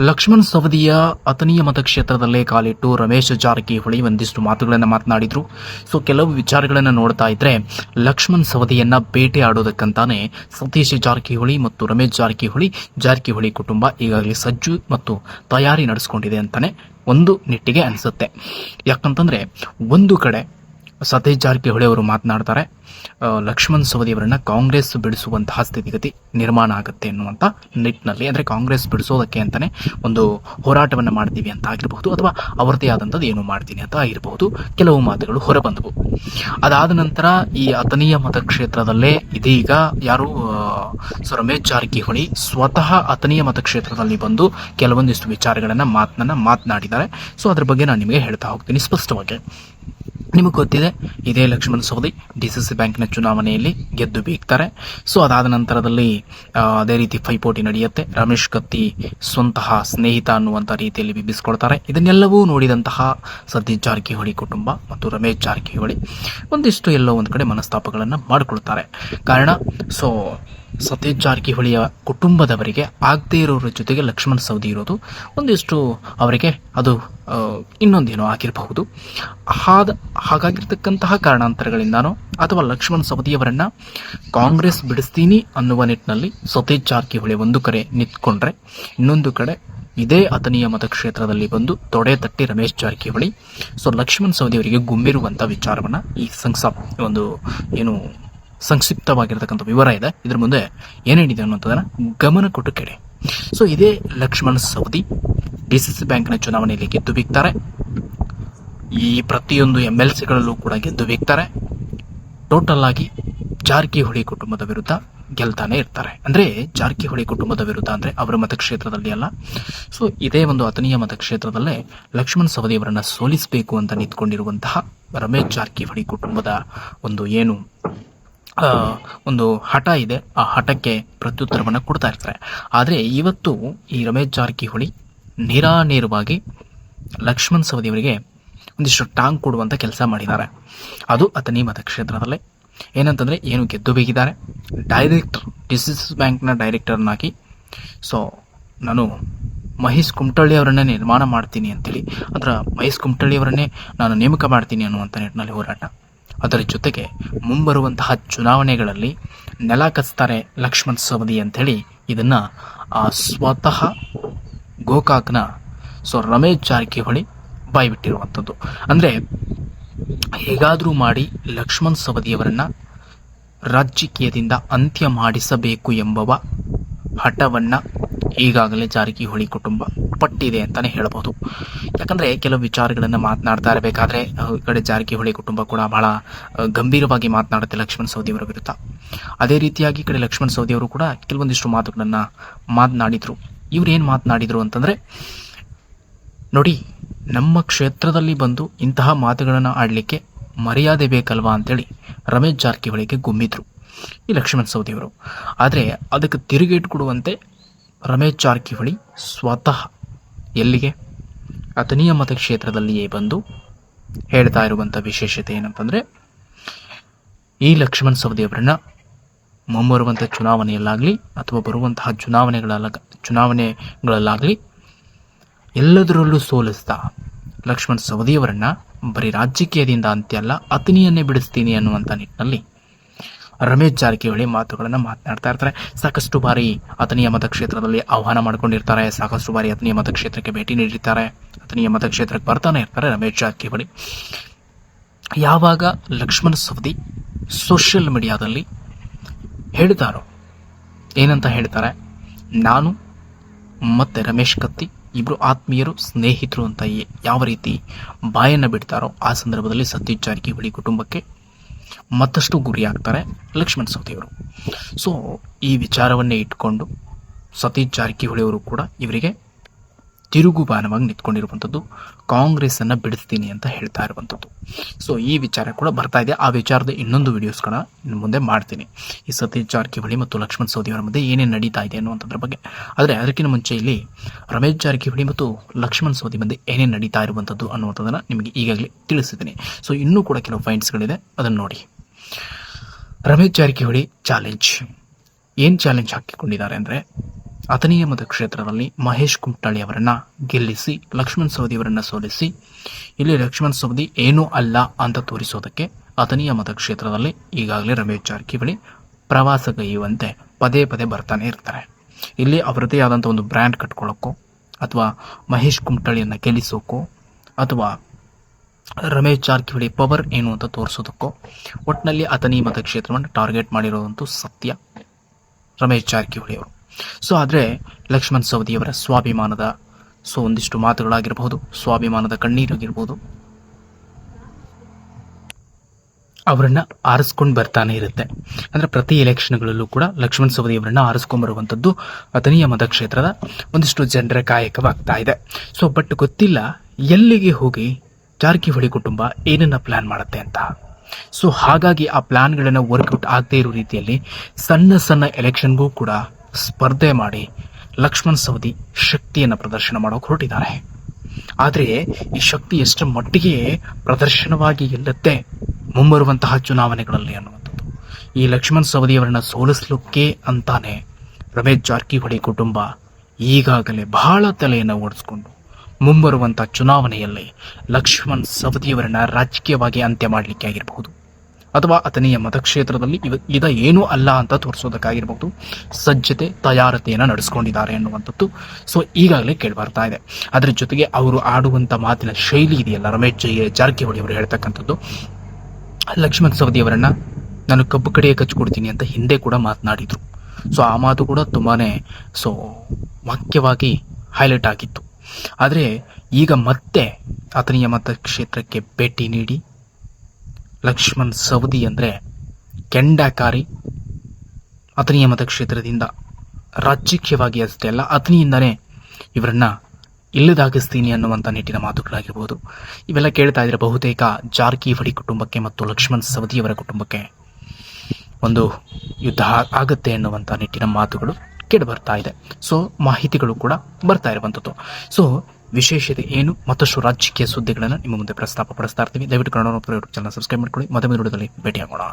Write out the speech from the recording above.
ಲಕ್ಷ್ಮಣ್ ಸವದಿಯ ಅತನೀಯ ಮತಕ್ಷೇತ್ರದಲ್ಲೇ ಕಾಲಿಟ್ಟು ರಮೇಶ್ ಜಾರಕಿಹೊಳಿ ಒಂದಿಷ್ಟು ಮಾತುಗಳನ್ನು ಮಾತನಾಡಿದ್ರು. ಸೊ ಕೆಲವು ವಿಚಾರಗಳನ್ನು ನೋಡ್ತಾ ಇದ್ರೆ ಲಕ್ಷ್ಮಣ್ ಸವದಿಯನ್ನ ಬೇಟೆ ಆಡೋದಕ್ಕಂತಾನೆ ಸತೀಶ್ ಜಾರಕಿಹೊಳಿ ಮತ್ತು ರಮೇಶ್ ಜಾರಕಿಹೊಳಿ ಜಾರಕಿಹೊಳಿ ಕುಟುಂಬ ಈಗಾಗಲೇ ಸಜ್ಜು ಮತ್ತು ತಯಾರಿ ನಡೆಸ್ಕೊಂಡಿದೆ ಅಂತಾನೆ ಒಂದು ನಿಟ್ಟಿಗೆ ಅನಿಸುತ್ತೆ. ಯಾಕಂತಂದ್ರೆ ಒಂದು ಕಡೆ ಸತೀಶ್ ಜಾರಕಿಹೊಳಿ ಅವರು ಮಾತನಾಡ್ತಾರೆ ಲಕ್ಷ್ಮಣ್ ಸವದಿ ಅವರನ್ನ ಕಾಂಗ್ರೆಸ್ ಬಿಡಿಸುವಂತಹ ಸ್ಥಿತಿಗತಿ ನಿರ್ಮಾಣ ಆಗುತ್ತೆ ಅನ್ನುವಂಥ ನಿಟ್ಟಿನಲ್ಲಿ, ಅಂದರೆ ಕಾಂಗ್ರೆಸ್ ಬಿಡಿಸೋದಕ್ಕೆ ಅಂತಲೇ ಒಂದು ಹೋರಾಟವನ್ನು ಮಾಡ್ತೀವಿ ಅಂತ ಆಗಿರಬಹುದು, ಅಥವಾ ಅವರದೇ ಆದಂಥದ್ದು ಏನು ಮಾಡ್ತೀನಿ ಅಂತ ಆಗಿರಬಹುದು, ಕೆಲವು ಮಾತುಗಳು ಹೊರಬಂದವು. ಅದಾದ ನಂತರ ಈ ಅತನೀಯ ಮತಕ್ಷೇತ್ರದಲ್ಲೇ ಇದೀಗ ಯಾರು ರಮೇಶ್ ಜಾರಕಿಹೊಳಿ ಸ್ವತಃ ಅಥನೀಯ ಮತಕ್ಷೇತ್ರದಲ್ಲಿ ಬಂದು ಕೆಲವೊಂದಿಷ್ಟು ವಿಚಾರಗಳನ್ನು ಮಾತನ್ನ ಮಾತನಾಡಿದ್ದಾರೆ. ಸೊ, ಅದ್ರ ಬಗ್ಗೆ ನಾನು ನಿಮಗೆ ಹೇಳ್ತಾ ಹೋಗ್ತೀನಿ ಸ್ಪಷ್ಟವಾಗಿ. ನಿಮಗೆ ಗೊತ್ತಿದೆ, ಇದೇ Lakshman Savadi D C C ಬ್ಯಾಂಕ್ನ ಚುನಾವಣೆಯಲ್ಲಿ ಗೆದ್ದು ಬೀಗ್ತಾರೆ. ಸೊ ಅದಾದ ನಂತರದಲ್ಲಿ ಅದೇ ರೀತಿ ಪೈಪೋಟಿ ನಡೆಯುತ್ತೆ. ರಮೇಶ್ ಕತ್ತಿ ಸ್ವಂತಹ ಸ್ನೇಹಿತ ಅನ್ನುವಂಥ ರೀತಿಯಲ್ಲಿ ಬಿಬ್ಬಿಸ್ಕೊಳ್ತಾರೆ ಇದನ್ನೆಲ್ಲವೂ ನೋಡಿದಂತಹ ಸತೀಶ್ ಜಾರಕಿಹೊಳಿ ಕುಟುಂಬ ಮತ್ತು ರಮೇಶ್ ಜಾರಕಿಹೊಳಿ ಒಂದಿಷ್ಟು ಎಲ್ಲೋ ಒಂದು ಕಡೆ ಮನಸ್ತಾಪಗಳನ್ನು ಮಾಡಿಕೊಳ್ತಾರೆ. ಕಾರಣ ಸೊ ಸತೀಶ್ ಜಾರಕಿಹೊಳಿಯ ಕುಟುಂಬದವರಿಗೆ ಆಗದೇ ಇರೋರ ಜೊತೆಗೆ ಲಕ್ಷ್ಮಣ್ ಸವದಿ ಇರೋದು ಒಂದಿಷ್ಟು ಅವರಿಗೆ ಅದು ಇನ್ನೊಂದೇನೋ ಆಗಿರಬಹುದು. ಹಾದ, ಹಾಗಾಗಿರ್ತಕ್ಕಂತಹ ಕಾರಣಾಂತರಗಳಿಂದಾನೋ ಅಥವಾ ಲಕ್ಷ್ಮಣ್ ಸವದಿಯವರನ್ನ ಕಾಂಗ್ರೆಸ್ ಬಿಡಿಸ್ತೀನಿ ಅನ್ನುವ ನಿಟ್ಟಿನಲ್ಲಿ ಸತೀಶ್ ಜಾರಕಿಹೊಳಿ ಒಂದು ಕಡೆ ನಿಂತ್ಕೊಂಡ್ರೆ ಇನ್ನೊಂದು ಕಡೆ ಇದೇ ಅಥನೀಯ ಮತಕ್ಷೇತ್ರದಲ್ಲಿ ಬಂದು ತೊಡೆ ತಟ್ಟಿ ರಮೇಶ್ ಜಾರಕಿಹೊಳಿ ಸೊ ಲಕ್ಷ್ಮಣ್ ಸವದಿ ಅವರಿಗೆ ಗುಮ್ಮಿರುವಂತ ವಿಚಾರವನ್ನ ಈ ಸಂಸ ಒಂದು ಏನು ಸಂಕ್ಷಿಪ್ತವಾಗಿರ್ತಕ್ಕಂಥ ವಿವರ ಇದೆ. ಇದ್ರ ಮುಂದೆ ಏನೇನಿದೆ ಅನ್ನೋಂಥದ್ದನ್ನ ಗಮನ ಕೊಟ್ಟು ಕೇಳಿ. ಸೊ ಇದೇ Lakshman Savadi D C C ಬ್ಯಾಂಕ್ನ ಚುನಾವಣೆಯಲ್ಲಿ ಗೆದ್ದು ಬೀಗ್ತಾರೆ. ಈ ಪ್ರತಿಯೊಂದು ಎಂ ಎಲ್ ಸಿಗಳಲ್ಲೂ ಕೂಡ ಗೆದ್ದು ಬೀಗ್ತಾರೆ. ಟೋಟಲ್ ಆಗಿ ಜಾರಕಿಹೊಳಿ ಕುಟುಂಬದ ವಿರುದ್ಧ ಗೆಲ್ತಾನೆ ಇರ್ತಾರೆ. ಅಂದ್ರೆ, ಜಾರಕಿಹೊಳಿ ಕುಟುಂಬದ ವಿರುದ್ಧ ಅಂದ್ರೆ ಅವರ ಮತಕ್ಷೇತ್ರದಲ್ಲಿ ಅಲ್ಲ. ಸೊ ಇದೇ ಒಂದು ಅತನೀಯ ಮತಕ್ಷೇತ್ರದಲ್ಲೇ ಲಕ್ಷ್ಮಣ್ ಸವದಿ ಅವರನ್ನ ಸೋಲಿಸಬೇಕು ಅಂತ ನಿಂತ್ಕೊಂಡಿರುವಂತಹ ರಮೇಶ್ ಜಾರಕಿಹೊಳಿ ಕುಟುಂಬದ ಒಂದು ಏನು ಒಂದು ಹಠ ಇದೆ. ಆ ಹಠಕ್ಕೆ ಪ್ರತ್ಯುತ್ತರವನ್ನು ಕೊಡ್ತಾ ಇರ್ತಾರೆ. ಆದರೆ ಇವತ್ತು ಈ ರಮೇಶ್ ಜಾರಕಿಹೊಳಿ ನೇರಾನೇರವಾಗಿ ಲಕ್ಷ್ಮಣ್ ಸವದಿಯವರಿಗೆ ಒಂದಿಷ್ಟು ಟಾಂಗ್ ಕೊಡುವಂಥ ಕೆಲಸ ಮಾಡಿದ್ದಾರೆ. ಅದು ಅತನಿ ಮತಕ್ಷೇತ್ರದಲ್ಲೇ. ಏನಂತಂದರೆ ಏನು ಗೆದ್ದು ಬೇಗಿದ್ದಾರೆ. ಡೈರೆಕ್ಟರ್ ಡಿ ಸಿ ಸಿ ಬ್ಯಾಂಕ್ನ ಡೈರೆಕ್ಟರ್ನಾಗಿ ಸೊ ನಾನು ಮಹೇಶ್ ಕುಮಟಳ್ಳಿ ಅವರನ್ನೇ ನಿರ್ಮಾಣ ಮಾಡ್ತೀನಿ ಅಂತೇಳಿ. ಅದರ ಮಹೇಶ್ ಕುಮಟಳ್ಳಿ ಅವರನ್ನೇ ನಾನು ನೇಮಕ ಮಾಡ್ತೀನಿ ಅನ್ನುವಂಥ ನಿಟ್ಟಿನಲ್ಲಿ ಹೋರಾಟ. ಅದರ ಜೊತೆಗೆ ಮುಂಬರುವಂತಹ ಚುನಾವಣೆಗಳಲ್ಲಿ ನೆಲ ಕಚ್ತಾರೆ ಲಕ್ಷ್ಮಣ್ ಸವದಿ ಅಂಥೇಳಿ ಇದನ್ನು ಸ್ವತಃ ಗೋಕಾಕ್ನ ಸೊ ರಮೇಶ್ ಜಾರಕಿಹೊಳಿ ಬಾಯ್ಬಿಟ್ಟಿರುವಂಥದ್ದು. ಅಂದರೆ ಹೇಗಾದರೂ ಮಾಡಿ ಲಕ್ಷ್ಮಣ್ ಸವದಿಯವರನ್ನ ರಾಜಕೀಯದಿಂದ ಅಂತ್ಯ ಮಾಡಿಸಬೇಕು ಎಂಬವ ಹಠವನ್ನ ಈಗಾಗಲೇ ಜಾರಕಿಹೊಳಿ ಕುಟುಂಬ ಪಟ್ಟಿದೆ ಅಂತಾನೆ ಹೇಳಬಹುದು ಯಾಕಂದ್ರೆ ಕೆಲವು ವಿಚಾರಗಳನ್ನು ಮಾತನಾಡ್ತಾ ಇರಬೇಕಾದ್ರೆ ಈ ಕಡೆ ಜಾರಕಿಹೊಳಿ ಕುಟುಂಬ ಕೂಡ ಬಹಳ ಗಂಭೀರವಾಗಿ ಮಾತನಾಡುತ್ತೆ ಲಕ್ಷ್ಮಣ ಸವದಿ ಅವರ ವಿರುದ್ಧ. ಅದೇ ರೀತಿಯಾಗಿ ಈ ಕಡೆ ಲಕ್ಷ್ಮಣ ಸವದಿ ಅವರು ಕೂಡ ಕೆಲವೊಂದಿಷ್ಟು ಮಾತುಗಳನ್ನು ಮಾತನಾಡಿದ್ರು. ಇವ್ರು ಏನ್ ಮಾತನಾಡಿದ್ರು ಅಂತಂದ್ರೆ, ನೋಡಿ, ನಮ್ಮ ಕ್ಷೇತ್ರದಲ್ಲಿ ಬಂದು ಇಂತಹ ಮಾತುಗಳನ್ನು ಆಡಲಿಕ್ಕೆ ಮರ್ಯಾದೆ ಬೇಕಲ್ವಾ ಅಂತೇಳಿ ರಮೇಶ್ ಜಾರಕಿಹೊಳಿಗೆ ಗುಮ್ಮಿದ್ರು ಈ ಲಕ್ಷ್ಮಣ್ ಸವದಿಯವರು ಆದರೆ ಅದಕ್ಕೆ ತಿರುಗೇಟು ಕೊಡುವಂತೆ ರಮೇಶ್ ಜಾರಕಿಹೊಳಿ ಸ್ವತಃ ಎಲ್ಲಿಗೆ? ಅತನೀಯ ಮತಕ್ಷೇತ್ರದಲ್ಲಿಯೇ ಬಂದು ಹೇಳ್ತಾ ಇರುವಂಥ ವಿಶೇಷತೆ ಏನಂತಂದರೆ, ಈ ಲಕ್ಷ್ಮಣ್ ಸವದಿಯವರನ್ನ ಮುಂಬರುವಂಥ ಚುನಾವಣೆಯಲ್ಲಾಗಲಿ ಅಥವಾ ಬರುವಂತಹ ಚುನಾವಣೆಗಳಲ್ಲ ಚುನಾವಣೆಗಳಲ್ಲಾಗಲಿ ಎಲ್ಲದರಲ್ಲೂ ಸೋಲಿಸ್ತಾ ಲಕ್ಷ್ಮಣ್ ಸವದಿಯವರನ್ನ ಬರೀ ರಾಜಕೀಯದಿಂದ ಅಂತ್ಯ ಅಲ್ಲ ಅತನಿಯನ್ನೇ ಬಿಡಿಸ್ತೀನಿ ಅನ್ನುವಂಥ ನಿಟ್ಟಿನಲ್ಲಿ ರಮೇಶ್ ಜಾರಕಿಹೊಳಿ ಮಾತುಗಳನ್ನು ಮಾತನಾಡ್ತಾ ಇರ್ತಾರೆ. ಸಾಕಷ್ಟು ಬಾರಿ ಅತನಿಯ ಮತಕ್ಷೇತ್ರದಲ್ಲಿ ಆಹ್ವಾನ ಮಾಡ್ಕೊಂಡಿರ್ತಾರೆ. ಸಾಕಷ್ಟು ಬಾರಿ ಅತನಿಯ ಮತಕ್ಷೇತ್ರಕ್ಕೆ ಭೇಟಿ ನೀಡಿರ್ತಾರೆ. ಅತನಿಯ ಮತಕ್ಷೇತ್ರಕ್ಕೆ ಬರ್ತಾನೆ ಇರ್ತಾರೆ ರಮೇಶ್ ಜಾರಕಿಹೊಳಿ. ಯಾವಾಗ ಲಕ್ಷ್ಮಣ್ ಸವದಿ ಸೋಷಿಯಲ್ ಮೀಡಿಯಾದಲ್ಲಿ ಹೇಳ್ತಾರೋ ಏನಂತ ಹೇಳ್ತಾರೆ, ನಾನು ಮತ್ತೆ ರಮೇಶ್ ಕತ್ತಿ ಇಬ್ಬರು ಆತ್ಮೀಯರು, ಸ್ನೇಹಿತರು ಅಂತ ಯಾವ ರೀತಿ ಬಾಯನ್ನು ಬಿಡ್ತಾರೋ ಆ ಸಂದರ್ಭದಲ್ಲಿ ಸತೀಶ್ ಜಾರಕಿಹೊಳಿ ಕುಟುಂಬಕ್ಕೆ ಮತ್ತಷ್ಟು ಗುರಿಯಾಗ್ತಾರೆ ಲಕ್ಷ್ಮಣ್ ಸವದಿಯವರು. ಸೊ ಈ ವಿಚಾರವನ್ನೇ ಇಟ್ಕೊಂಡು ಸತೀಶ್ ಜಾರಕಿಹೊಳಿಯವರು ಕೂಡ ಇವರಿಗೆ ತಿರುಗುಬಾನವಾಗಿ ನಿಂತ್ಕೊಂಡಿರುವಂಥದ್ದು ಕಾಂಗ್ರೆಸ್ ಅನ್ನ ಬಿಡಿಸ್ತೀನಿ ಅಂತ ಹೇಳ್ತಾ ಇರುವಂಥದ್ದು. ಸೊ ಈ ವಿಚಾರ ಕೂಡ ಬರ್ತಾ ಇದೆ. ಆ ವಿಚಾರದ ಇನ್ನೊಂದು ವಿಡಿಯೋಸ್ಗಳನ್ನ ಇನ್ನು ಮುಂದೆ ಮಾಡ್ತೀನಿ. ಈ ಸತೀಶ್ ಜಾರಕಿಹೊಳಿ ಮತ್ತು ಲಕ್ಷ್ಮಣ್ ಸೌದಿ ಅವರ ಮಧ್ಯೆ ಏನೇನು ನಡೀತಾ ಇದೆ ಅನ್ನುವಂಥದ್ರ ಬಗ್ಗೆ. ಆದರೆ ಅದಕ್ಕಿಂತ ಮುಂಚೆ ಇಲ್ಲಿ ರಮೇಶ್ ಜಾರಕಿಹೊಳಿ ಮತ್ತು ಲಕ್ಷ್ಮಣ್ ಸವದಿ ಮಧ್ಯೆ ಏನೇನು ನಡೀತಾ ಇರುವಂಥದ್ದು ಅನ್ನುವಂಥದ್ದನ್ನು ನಿಮಗೆ ಈಗಾಗಲೇ ತಿಳಿಸಿದ್ದೀನಿ. ಸೊ ಇನ್ನೂ ಕೂಡ ಕೆಲವು ಪಾಯಿಂಟ್ಸ್ಗಳಿದೆ ಅದನ್ನು ನೋಡಿ. ರಮೇಶ್ ಜಾರಕಿಹೊಳಿ ಚಾಲೆಂಜ್ ಏನು ಚಾಲೆಂಜ್ ಹಾಕಿಕೊಂಡಿದ್ದಾರೆ ಅಂದರೆ ಅಥಣಿಯ ಮತಕ್ಷೇತ್ರದಲ್ಲಿ ಮಹೇಶ್ ಕುಮಟಳ್ಳಿ ಅವರನ್ನ ಗೆಲ್ಲಿಸಿ, ಲಕ್ಷ್ಮಣ್ ಸವದಿ ಅವರನ್ನ ಸೋಲಿಸಿ, ಇಲ್ಲಿ ಲಕ್ಷ್ಮಣ್ ಸವದಿ ಏನೂ ಅಲ್ಲ ಅಂತ ತೋರಿಸೋದಕ್ಕೆ ಅಥಣಿಯ ಮತಕ್ಷೇತ್ರದಲ್ಲಿ ಈಗಾಗಲೇ ರಮೇಶ್ ಜಾರಕಿಹೊಳಿ ಪ್ರವಾಸಗೈಯುವಂತೆ ಪದೇ ಪದೇ ಬರ್ತಾನೆ ಇರ್ತಾರೆ. ಇಲ್ಲಿ ಅವರದೇ ಆದಂಥ ಒಂದು ಬ್ರ್ಯಾಂಡ್ ಕಟ್ಕೊಳ್ಳೋಕ್ಕೋ ಅಥವಾ ಮಹೇಶ್ ಕುಮಟಳ್ಳಿಯನ್ನು ಗೆಲ್ಲಿಸೋಕ್ಕೋ ಅಥವಾ ರಮೇಶ್ ಜಾರಕಿಹೊಳಿ ಪವರ್ ಏನು ಅಂತ ತೋರಿಸೋದಕ್ಕೋ ಒಟ್ಟಿನಲ್ಲಿ ಅಥನಿ ಮತಕ್ಷೇತ್ರವನ್ನು ಟಾರ್ಗೆಟ್ ಮಾಡಿರೋದಂತೂ ಸತ್ಯ. ರಮೇಶ್ ಜಾರಕಿಹೊಳಿ ಅವರು. ಸೊ, ಆದರೆ ಲಕ್ಷ್ಮಣ್ ಸವದಿಯವರ ಸ್ವಾಭಿಮಾನದ ಸೊ, ಒಂದಿಷ್ಟು ಮಾತುಗಳಾಗಿರಬಹುದು ಸ್ವಾಭಿಮಾನದ ಕಣ್ಣೀರಾಗಿರ್ಬೋದು, ಅವರನ್ನು ಆರಿಸ್ಕೊಂಡು ಬರ್ತಾನೆ ಇರುತ್ತೆ. ಅಂದರೆ ಪ್ರತಿ ಎಲೆಕ್ಷನ್ಗಳಲ್ಲೂ ಕೂಡ ಲಕ್ಷ್ಮಣ್ ಸವದಿ ಅವರನ್ನ ಆರಿಸ್ಕೊಂಡ್ ಬರುವಂತದ್ದು ಅಥಣಿಯ ಮತಕ್ಷೇತ್ರದ ಒಂದಿಷ್ಟು ಜನರ ಕಾಯಕವಾಗ್ತಾ ಇದೆ. ಸೊ, ಬಟ್ ಗೊತ್ತಿಲ್ಲ ಎಲ್ಲಿಗೆ ಹೋಗಿ ಜಾರಕಿಹೊಳಿ ಕುಟುಂಬ ಏನನ್ನ ಪ್ಲಾನ್ ಮಾಡುತ್ತೆ ಅಂತ. ಸೊ ಹಾಗಾಗಿ ಆ ಪ್ಲ್ಯಾನ್ಗಳನ್ನು ವರ್ಕೌಟ್ ಆಗದೇ ಇರೋ ರೀತಿಯಲ್ಲಿ ಸಣ್ಣ ಸಣ್ಣ ಎಲೆಕ್ಷನ್ಗೂ ಕೂಡ ಸ್ಪರ್ಧೆ ಮಾಡಿ ಲಕ್ಷ್ಮಣ್ ಸವದಿ ಶಕ್ತಿಯನ್ನು ಪ್ರದರ್ಶನ ಮಾಡೋಕೆ ಹೊರಟಿದ್ದಾರೆ. ಆದರೆ ಈ ಶಕ್ತಿ ಎಷ್ಟರ ಮಟ್ಟಿಗೆ ಪ್ರದರ್ಶನವಾಗಿ ಇಲ್ಲತ್ತೆ ಮುಂಬರುವಂತಹ ಚುನಾವಣೆಗಳಲ್ಲಿ ಅನ್ನುವಂಥದ್ದು. ಈ ಲಕ್ಷ್ಮಣ್ ಸವದಿಯವರನ್ನ ಸೋಲಿಸ್ಲಿಕ್ಕೆ ಅಂತಾನೆ ರಮೇಶ್ ಜಾರಕಿಹೊಳಿ ಕುಟುಂಬ ಈಗಾಗಲೇ ಬಹಳ ತಲೆಯನ್ನು ಓಡಿಸ್ಕೊಂಡು ಮುಂಬರುವಂಥ ಚುನಾವಣೆಯಲ್ಲಿ ಲಕ್ಷ್ಮಣ್ ಸವದಿಯವರನ್ನ ರಾಜಕೀಯವಾಗಿ ಅಂತ್ಯ ಮಾಡಲಿಕ್ಕೆ ಆಗಿರಬಹುದು. ಅಥವಾ ಅತನಿಯ ಮತಕ್ಷೇತ್ರದಲ್ಲಿ ಇದ ಏನೂ ಅಲ್ಲ ಅಂತ ತೋರಿಸೋದಕ್ಕಾಗಿರ್ಬಹುದು. ಸಜ್ಜತೆ, ತಯಾರತೆಯನ್ನು ನಡೆಸ್ಕೊಂಡಿದ್ದಾರೆ ಅನ್ನುವಂಥದ್ದು ಸೊ ಈಗಾಗಲೇ ಕೇಳಿ ಬರ್ತಾ ಇದೆ. ಅದರ ಜೊತೆಗೆ ಅವರು ಆಡುವಂಥ ಮಾತಿನ ಶೈಲಿ ಇದೆಯಲ್ಲ, ರಮೇಶ್ ಜೈ ಜಾರಕಿಹೊಳಿ ಅವರು ಹೇಳ್ತಕ್ಕಂಥದ್ದು. ಲಕ್ಷ್ಮಣ್ ಸವದಿ ಅವರನ್ನ ನಾನು ಕಬ್ಬು ಕಡೆಗೆ ಕಚ್ಕೊಡ್ತೀನಿ ಅಂತ ಹಿಂದೆ ಕೂಡ ಮಾತನಾಡಿದರು. ಸೊ ಆ ಮಾತು ಕೂಡ ತುಂಬಾ ಸೊ ವಾಕ್ಯವಾಗಿ ಹೈಲೈಟ್ ಆಗಿತ್ತು. ಆದರೆ ಈಗ ಮತ್ತೆ ಅಥಣಿಯ ಮತಕ್ಷೇತ್ರಕ್ಕೆ ಭೇಟಿ ನೀಡಿ ಲಕ್ಷ್ಮಣ್ ಸವದಿ ಅಂದರೆ ಕೆಂಡಾಕಾರಿ ಅಥಣಿಯ ಮತಕ್ಷೇತ್ರದಿಂದ ರಾಜಕೀಯವಾಗಿ ಅಷ್ಟೇ ಅಲ್ಲ ಅಥಣಿಯಿಂದನೇ ಇವರನ್ನ ಇಲ್ಲದಾಗಿಸ್ತೀನಿ ಅನ್ನುವಂಥ ನಿಟ್ಟಿನ ಮಾತುಗಳಾಗಿರ್ಬೋದು. ಇವೆಲ್ಲ ಕೇಳ್ತಾ ಇದ್ರೆ ಬಹುತೇಕ ಜಾರಕಿಹೊಳಿ ಕುಟುಂಬಕ್ಕೆ ಮತ್ತು ಲಕ್ಷ್ಮಣ್ ಸವದಿಯವರ ಕುಟುಂಬಕ್ಕೆ ಒಂದು ಯುದ್ಧ ಆಗುತ್ತೆ ಎನ್ನುವಂಥ ನಿಟ್ಟಿನ ಮಾತುಗಳು. ಕೇಳಿ ಬರ್ತಾ ಇದೆ. ಸೊ ಮಾಹಿತಿಗಳು ಕೂಡ ಬರ್ತಾ ಇರುವಂಥದ್ದು. ಸೊ ವಿಶೇಷತೆ ಏನು? ಮತ್ತಷ್ಟು ರಾಜಕೀಯ ಸುದ್ದಿಗಳನ್ನು ನಿಮ್ಮ ಮುಂದೆ ಪ್ರಸ್ತಾಪ ಪಡಿಸ್ತಾ ಇರ್ತೀವಿ ದಯವಿಟ್ಟು ಕನ್ನಡ ಯೂಟ್ಯೂಬ್ ಚಾನಲ್ ಸಬ್ಸ್ಕ್ರೈಬ್ ಮಾಡ್ಕೊಳ್ಳಿ. ಮೊದಲ ವಿಡಿಯೋದಲ್ಲಿ ಭೇಟಿಯಾಗೋಣ.